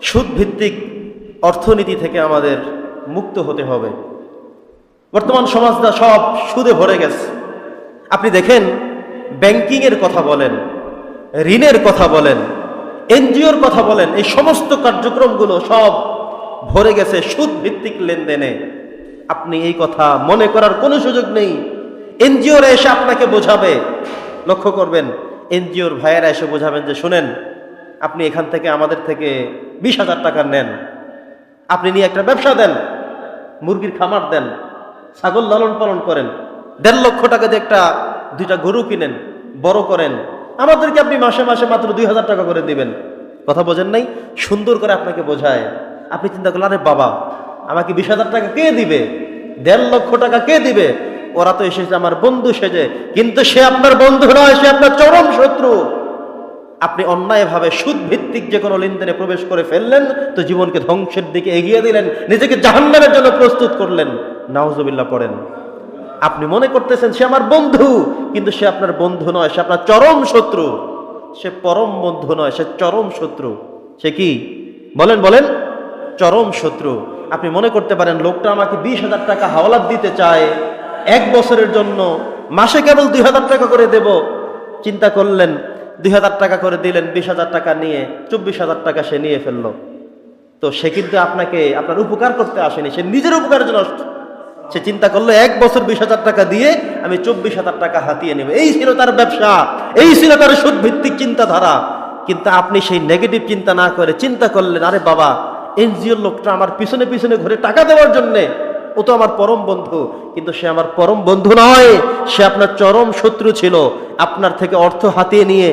সুদ ভিত্তিক অর্থনীতি থেকে আমাদের মুক্ত হতে হবে। বর্তমান সমাজটা সব সুদে ভরে গেছে। আপনি দেখেন, ব্যাংকিংয়ের কথা বলেন, ঋণের কথা বলেন, এনজিওর কথা বলেন, এই সমস্ত কার্যক্রমগুলো সব ভরে গেছে সুদ ভিত্তিক লেনদেনে। আপনি এই কথা মনে করার কোনো সুযোগ নেই। এনজিওরা এসে আপনাকে বোঝাবে। লক্ষ্য করবেন, এনজিওর ভাইয়েরা এসে বোঝাবেন যে, শুনেন, আপনি এখান থেকে আমাদের থেকে বিশ হাজার টাকা নেন। আপনি নিয়ে একটা ব্যবসা দেন, মুরগির খামার দেন, ছাগল লালন পালন করেন, দেড় লক্ষ টাকা দিয়ে একটা, দুইটা গরু কিনেন, বড় করেন। আমাদেরকে আপনি মাসে মাসে মাত্র দুই হাজার টাকা করে দিবেন। কথা বোঝেন নাই? সুন্দর করে আপনাকে বোঝায়। আপনি চিন্তা করলেন, আরে বাবা, আমাকে বিশ হাজার টাকা কে দিবে? দেড় লক্ষ টাকা কে দিবে? ওরা তো এসেছে, আমার বন্ধু সেজে। কিন্তু সে আপনার বন্ধু নয়, সে আপনার চরম শত্রু। আপনি অন্যায়ভাবে সুদ ভিত্তিক যে কোনো লেনদেনে প্রবেশ করে ফেললেন, তো জীবনকে ধ্বংসের দিকে এগিয়ে দিলেন, নিজেকে জাহান্নামের জন্য প্রস্তুত করলেন। নাউজুবিল্লাহ পড়েন। আপনি মনে করতেছেন, সে আমার বন্ধু। কিন্তু সে আপনার বন্ধু নয়, সে আপনার চরম শত্রু। সে পরম বন্ধু নয়, সে চরম শত্রু। সে কি? বলেন বলেন। চরম শত্রু। আপনি মনে করতে পারেন, লোকটা আমাকে বিশ হাজার টাকা হাওলাত দিতে চায়। এক বছরের জন্য মাসে কেবল দুই হাজার টাকা করে দেব। চিন্তা করলেন দুই হাজার টাকা করে দিলেন, বিশ হাজার টাকা নিয়ে, চব্বিশ হাজার টাকা সে নিয়ে ফেলল। তো সে কিন্তু আপনাকে, আপনার উপকার করতে আসেনি, সে নিজের উপকারের জন্য। সে চিন্তা করল, এক বছর বিশ হাজার টাকা দিয়ে আমি চব্বিশ হাজার টাকা হাতিয়ে নেব। এই ছিল তার ব্যবসা, এই ছিল তার সুদ ভিত্তিক চিন্তাধারা। কিন্তু আপনি সেই নেগেটিভ চিন্তা না করে চিন্তা করলেন, আরে বাবা, এনজিওর লোকটা আমার পিছনে পিছনে ঘুরে টাকা দেওয়ার জন্যে, ও তো আমার পরম বন্ধু। কিন্তু সে আমার পরম বন্ধু নয়, সে আপনার চরম শত্রু ছিল। আপনার থেকে অর্থ হাতিয়ে নিয়ে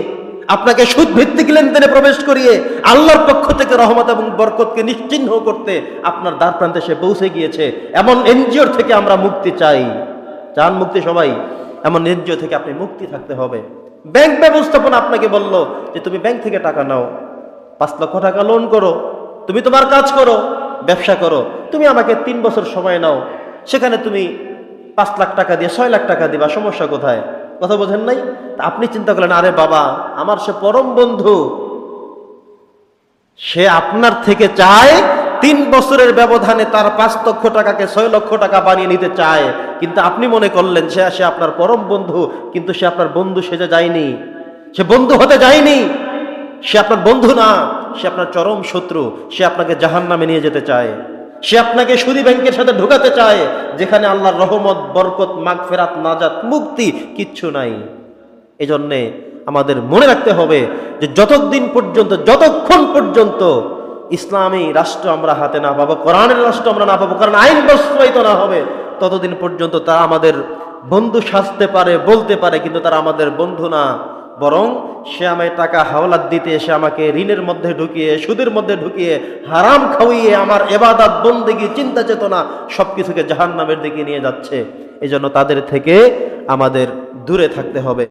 আপনাকে সুদ ভিত্তিক লেনদেনে প্রবেশ করিয়ে আল্লাহর পক্ষ থেকে রহমত এবং বরকতকে নিশ্চিহ্ন করতে আপনার দ্বার প্রান্তে সে পৌঁছে গিয়েছে। এমন এনজিওর থেকে আমরা মুক্তি চাই। চান মুক্তি সবাই, এমন এনজিও থেকে আপনি মুক্তি থাকতে হবে। ব্যাংক ব্যবস্থাপনা আপনাকে বলল যে, তুমি ব্যাংক থেকে টাকা নাও। পাঁচ লক্ষ টাকা লোন করো। তুমি তোমার কাজ করো, ব্যবসা করো। তুমি আমাকে তিন বছর সময় নাও। সেখানে তুমি পাঁচ লাখ টাকা দিয়ে ছয় লাখ টাকা দিবা। সমস্যা কোথায়? কথা বোঝেন নাই? আপনি চিন্তা করলেন, আরে বাবা, আমার সে পরম বন্ধু, সে আপনার থেকে চায় তিন বছরের ব্যবধানে তার পাঁচ লক্ষ টাকাকে ছয় লক্ষ টাকা বানিয়ে নিতে চায়। কিন্তু আপনি মনে করলেন, সে সে আপনার পরম বন্ধু, কিন্তু সে আপনার বন্ধু সেজে যায়নি। সে বন্ধু হতে যায়নি। সে আপনার বন্ধু না, সে আপনার চরম শত্রু, সে আপনাকে জাহান নামে নিয়ে যেতে চায়। সে আপনাকে সুদী ব্যাংকের সাথে ঢোকাতে চায়, যেখানে আল্লাহর রহমত, বরকত, মাগফেরাত, নাজাত, মুক্তি কিচ্ছু নাই। এজন্যে আমাদের মনে রাখতে হবে যে যতদিন পর্যন্ত, যতক্ষণ পর্যন্ত ইসলামী রাষ্ট্র আমরা হাতে না পাবো, কোরআনের রাষ্ট্র আমরা না পাবো, কারণ আইন বাস্তবায়িত না হবে, ততদিন পর্যন্ত তারা আমাদের বন্ধু সাজতে পারে, বলতে পারে, কিন্তু তারা আমাদের বন্ধু না। বরং সে আমায় টাকা হাওলাত দিতে সে আমাকে ঋণের মধ্যে ঢুকিয়ে, সুদের মধ্যে ঢুকিয়ে, হারাম খাওয়িয়ে আমার এবাদাত, বন্দেগী, চিন্তা চেতনা সব কিছুকে জাহান নামের দিকে নিয়ে যাচ্ছে। এই জন্য তাদের থেকে আমাদের দূরে থাকতে হবে।